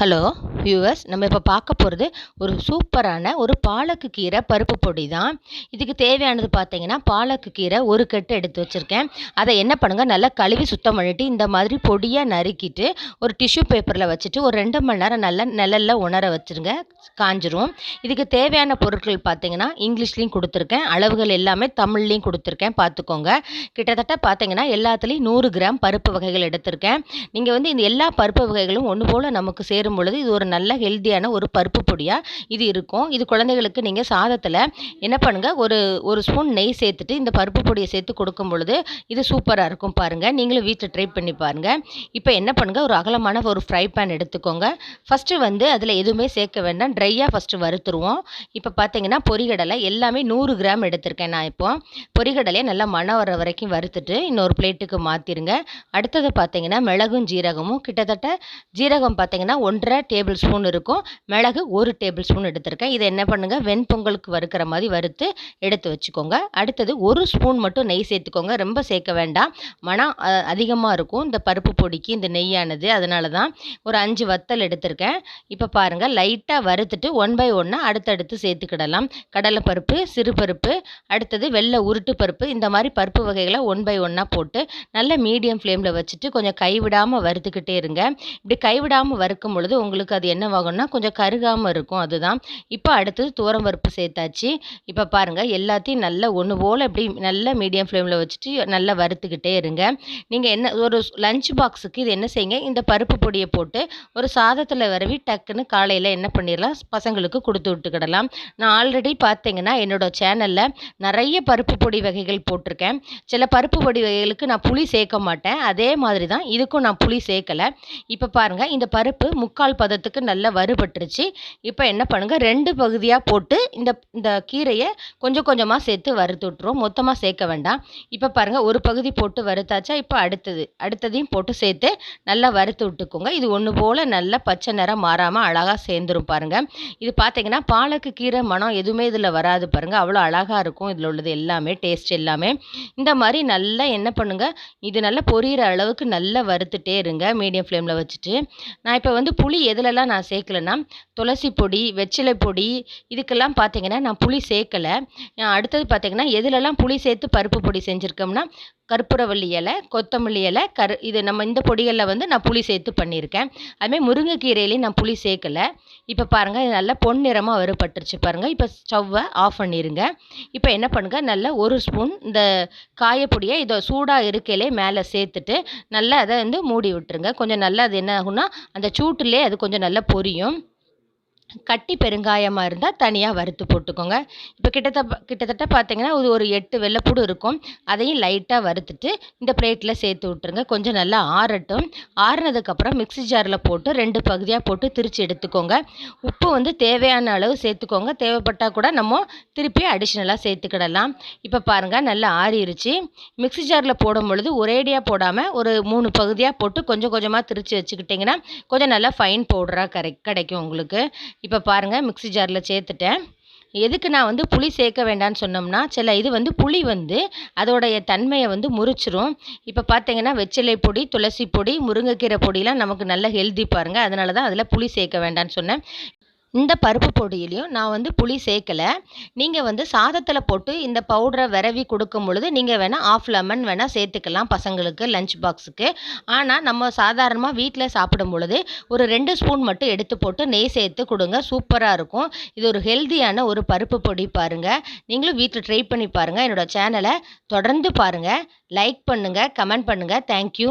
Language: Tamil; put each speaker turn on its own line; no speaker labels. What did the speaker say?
ஹலோ வியூவர்ஸ் நம்ம இப்போ பார்க்க போகிறது ஒரு சூப்பரான ஒரு பாலக்கு கீரை பருப்பு பொடி தான். இதுக்கு தேவையானது பார்த்தீங்கன்னா பாலக்கு கீரை ஒரு கட்டு எடுத்து வச்சுருக்கேன். அதை என்ன பண்ணுங்கள் நல்லா கழுவி சுத்தம் பண்ணிவிட்டு இந்த மாதிரி பொடியாக நறுக்கிட்டு ஒரு டிஷ்யூ பேப்பரில் வச்சுட்டு ஒரு ரெண்டு மணி நேரம் நல்லா நிழலில் உணர வச்சுருங்க. காஞ்சிரும். இதுக்கு தேவையான பொருட்கள் பார்த்தீங்கன்னா இங்கிலீஷ்லேயும் கொடுத்துருக்கேன். அளவுகள் எல்லாமே தமிழ்லேயும் கொடுத்துருக்கேன். பார்த்துக்கோங்க. கிட்டத்தட்ட பார்த்தீங்கன்னா எல்லாத்துலேயும் நூறு கிராம் பருப்பு வகைகள் எடுத்திருக்கேன். நீங்கள் வந்து இந்த எல்லா பருப்பு வகைகளும் ஒன்று போல் நமக்கு சேரும் பொழுது இது ஒரு நல்ல ஹெல்த்தியான ஒரு பருப்பு பொடியாக இது இருக்கும். இது குழந்தைகளுக்கு நீங்கள் சாதத்தில் என்ன பண்ணுங்கள் ஒரு ஒரு ஸ்பூன் நெய் சேர்த்துட்டு இந்த பருப்பு பொடியை சேர்த்து கொடுக்கும் பொழுது இது சூப்பராக இருக்கும் பாருங்கள் நீங்களும் வீட்டில் ட்ரை பண்ணி பாருங்கள் இப்போ என்ன பண்ணுங்கள் ஒரு அகலமான ஒரு ஃப்ரை பேன் எடுத்துக்கோங்க. ஃபஸ்ட்டு வந்து அதில் எதுவுமே சேர்க்க வேண்டாம். ட்ரையாக ஃபஸ்ட்டு வறுத்துருவோம். இப்போ பார்த்தீங்கன்னா பொரிகடலை எல்லாமே நூறு கிராம் எடுத்திருக்கேன் நான் இப்போ. பொரிகடலையை நல்லா மணம் வர வரைக்கும் வறுத்துட்டு இன்னொரு பிளேட்டுக்கு மாற்றிருங்க அடுத்தது பார்த்தீங்கன்னா மிளகும் ஜீரகமும். கிட்டத்தட்ட ஜீரகம் பார்த்தீங்கன்னா ஒன்றரை டேபிள் ஸ்பூன் இருக்கும். மிளகு ஒரு டேபிள் ஸ்பூன் எடுத்திருக்கேன். இதை என்ன பண்ணுங்கள் வெண்பொங்கலுக்கு வறுக்கிற மாதிரி வறுத்து எடுத்து வச்சுக்கோங்க. அடுத்தது ஒரு ஸ்பூன் மட்டும் நெய் சேர்த்துக்கோங்க. ரொம்ப சேர்க்க வேண்டாம். மனம் அதிகமாக இருக்கும். இந்த பருப்பு பொடிக்கு இந்த நெய்யானது. அதனால தான் ஒரு அஞ்சு வத்தல் எடுத்திருக்கேன். இப்போ பாருங்கள் லைட்டாக வறுத்துட்டு ஒன் பை ஒன்னாக அடுத்தடுத்து சேர்த்துக்கிடலாம். கடலைப்பருப்பு சிறுபருப்பு அடுத்தது வெள்ளை உருட்டு பருப்பு. இந்த மாதிரி பருப்பு வகைகளை ஒன் பை ஒன்னாக போட்டு நல்ல மீடியம் ஃப்ளேமில் வச்சுட்டு கொஞ்சம் கைவிடாமல் வறுத்துக்கிட்டே இருங்க. இப்படி கைவிடாமல் வறுக்கும் பொழுது உங்களுக்கு அது என்னவாகும்னா கொஞ்சம் கருகாமல் இருக்கும். அதுதான். இப்போ அடுத்தது துவரம் பருப்பு சேர்த்தாச்சு. இப்போ பாருங்கள் எல்லாத்தையும் நல்லா ஒன்று போல் இப்படி நல்ல மீடியம் ஃப்ளேமில் வச்சுட்டு நல்லா வறுத்துக்கிட்டே இருங்க. நீங்கள் என்ன ஒரு லஞ்ச் பாக்ஸுக்கு இது என்ன செய்யுங்க? இந்த பருப்பு பொடியை போட்டு ஒரு சாதத்தில் வரவி டக்குன்னு காலையில் என்ன பண்ணிடலாம்? பசங்களுக்கு கொடுத்து விட்டுக்கிடலாம். நான் ஆல்ரெடி பார்த்தீங்கன்னா என்னோட சேனலில் நிறைய பருப்பு பொடி வகைகள் போட்டிருக்கேன். சில பருப்பு பொடி வகைகளுக்கு நான் புளி சேர்க்க மாட்டேன். அதே மாதிரி தான் இதுக்கும் நான் புளி சேர்க்கலை. இப்போ பாருங்கள் இந்த பருப்பு முக்கால் பதத்துக்கு நல்லா வறுபட்டுருச்சு. இப்போ என்ன பண்ணுங்கள் ரெண்டு பகுதியாக போட்டு இந்த இந்த கீரையை கொஞ்சம் கொஞ்சமாக சேர்த்து வறுத்து விட்ருவோம் மொத்தமாக சேர்க்க வேண்டாம். இப்போ பாருங்கள் ஒரு பகுதி போட்டு வறுத்தாச்சா இப்போ அடுத்தது. அடுத்ததையும் போட்டு சேர்த்து நல்லா வறுத்து விட்டுக்கோங்க. இது ஒன்று போல் நல்லா பச்சை நிறம் மாறாமல் அழகாக சேர்ந்துரும் பாருங்கள் இது பார்த்தீங்கன்னா பாலக்கு கீரை மனம் எதுவுமே இதில் வராது பாருங்கள் அவ்வளோ அழகாக இருக்கும். இதில் உள்ளது எல்லாமே டேஸ்ட் எல்லாமே. இந்த மாதிரி நல்லா என்ன பண்ணுங்கள் இது நல்லா பொரியிற அளவுக்கு நல்லா வறுத்துட்டே இருங்க. மீடியம் ஃப்ளேமில் வச்சுட்டு. நான் இப்போ வந்து புளி எதுலலாம் நான் சேர்க்கலன்னா துளசி பொடி வெற்றிலை பொடி இதுக்கெல்லாம் பார்த்திங்கன்னா நான் புளி சேர்க்கலை. அடுத்தது பார்த்திங்கன்னா எதுலலாம் புளி சேர்த்து பருப்பு பொடி செஞ்சுருக்கோம்னா கற்பூரவள்ளி இலை கொத்தமல்லி இலை கரு இது நம்ம இந்த பொடிகளில் வந்து நான் புளி சேர்த்து பண்ணியிருக்கேன். அதுமாதிரி முருங்கைக்கீரையிலையும் நான் புளி சேர்க்கலை. இப்போ பாருங்கள் இது நல்லா பொன்னிறமாக வறுபட்டுருச்சு பாருங்கள் இப்போ ஸ்டவ்வை ஆஃப் பண்ணிடுங்க இப்போ என்ன பண்ணுங்கள் நல்லா ஒரு ஸ்பூன் இந்த காயப்பொடியை இதை சூடாக இருக்கையிலே மேலே சேர்த்துட்டு நல்லா அதை வந்து மூடி விட்டுருங்க. கொஞ்சம் நல்லா அது என்ன ஆகும்னா அந்த சூட்டுலேயே அது கொஞ்சம் நல்லா பொரியும். கட்டி பெருங்காயமாக இருந்தால் தனியாக வறுத்து போட்டுக்கோங்க. இப்போ கிட்டத்தட்ட கிட்டத்தட்ட பார்த்தீங்கன்னா இது ஒரு எட்டு வெள்ளைப்பூடு இருக்கும். அதையும் லைட்டாக வறுத்துட்டு இந்த பிளேட்டில் சேர்த்து விட்ருங்க கொஞ்சம் நல்லா ஆறட்டும். ஆறுனதுக்கப்புறம் மிக்ஸி ஜாரில் போட்டு ரெண்டு பகுதியாக போட்டு திரித்து எடுத்துக்கோங்க. உப்பு வந்து தேவையான அளவு சேர்த்துக்கோங்க. தேவைப்பட்டால் கூட நம்ம திருப்பி அடிஷ்னலாக சேர்த்துக்கிடலாம். இப்போ பாருங்கள் நல்லா ஆறிடுச்சு மிக்ஸி ஜாரில் போடும் பொழுது ஒரேடியாக போடாமல் ஒரு மூணு பகுதியாக போட்டு கொஞ்சம் கொஞ்சமாக திரித்து வச்சுக்கிட்டிங்கன்னா கொஞ்சம் நல்லா ஃபைன் பவுடராக கரை கிடைக்கும் உங்களுக்கு. இப்போ பாருங்கள் மிக்ஸி ஜாரில் சேர்த்துட்டேன். எதுக்கு நான் வந்து புளி சேர்க்க வேண்டாம்னு சொன்னோம்னா சில இது வந்து புளி வந்து அதோடைய தன்மையை வந்து முறிச்சிரும். இப்போ பார்த்தீங்கன்னா வெற்றிலை பொடி துளசி பொடி முருங்கைக்கீரை பொடியெலாம் நமக்கு நல்ல ஹெல்தி பாருங்கள் அதனால தான் அதில் புளி சேர்க்க வேண்டாம்னு சொன்னேன். இந்த பருப்பு பொடியிலையும் நான் வந்து புளி சேர்க்கலை. நீங்கள் வந்து சாதத்தில் போட்டு இந்த பவுடரை விரவி கொடுக்கும் பொழுது நீங்கள் வேணால் ஆஃப் லெமன் வேணால் சேர்த்துக்கலாம் பசங்களுக்கு லஞ்ச் பாக்ஸுக்கு ஆனால் நம்ம சாதாரணமாக வீட்டில் சாப்பிடும் பொழுது ஒரு ரெண்டு ஸ்பூன் மட்டும் எடுத்து போட்டு நெய் சேர்த்து கொடுங்க சூப்பராக இருக்கும். இது ஒரு ஹெல்த்தியான ஒரு பருப்பு பொடி பாருங்கள் நீங்களும் வீட்டில் ட்ரை பண்ணி பாருங்கள் என்னோடய சேனலை தொடர்ந்து பாருங்கள் லைக் பண்ணுங்கள் கமெண்ட் பண்ணுங்கள் தேங்க்யூ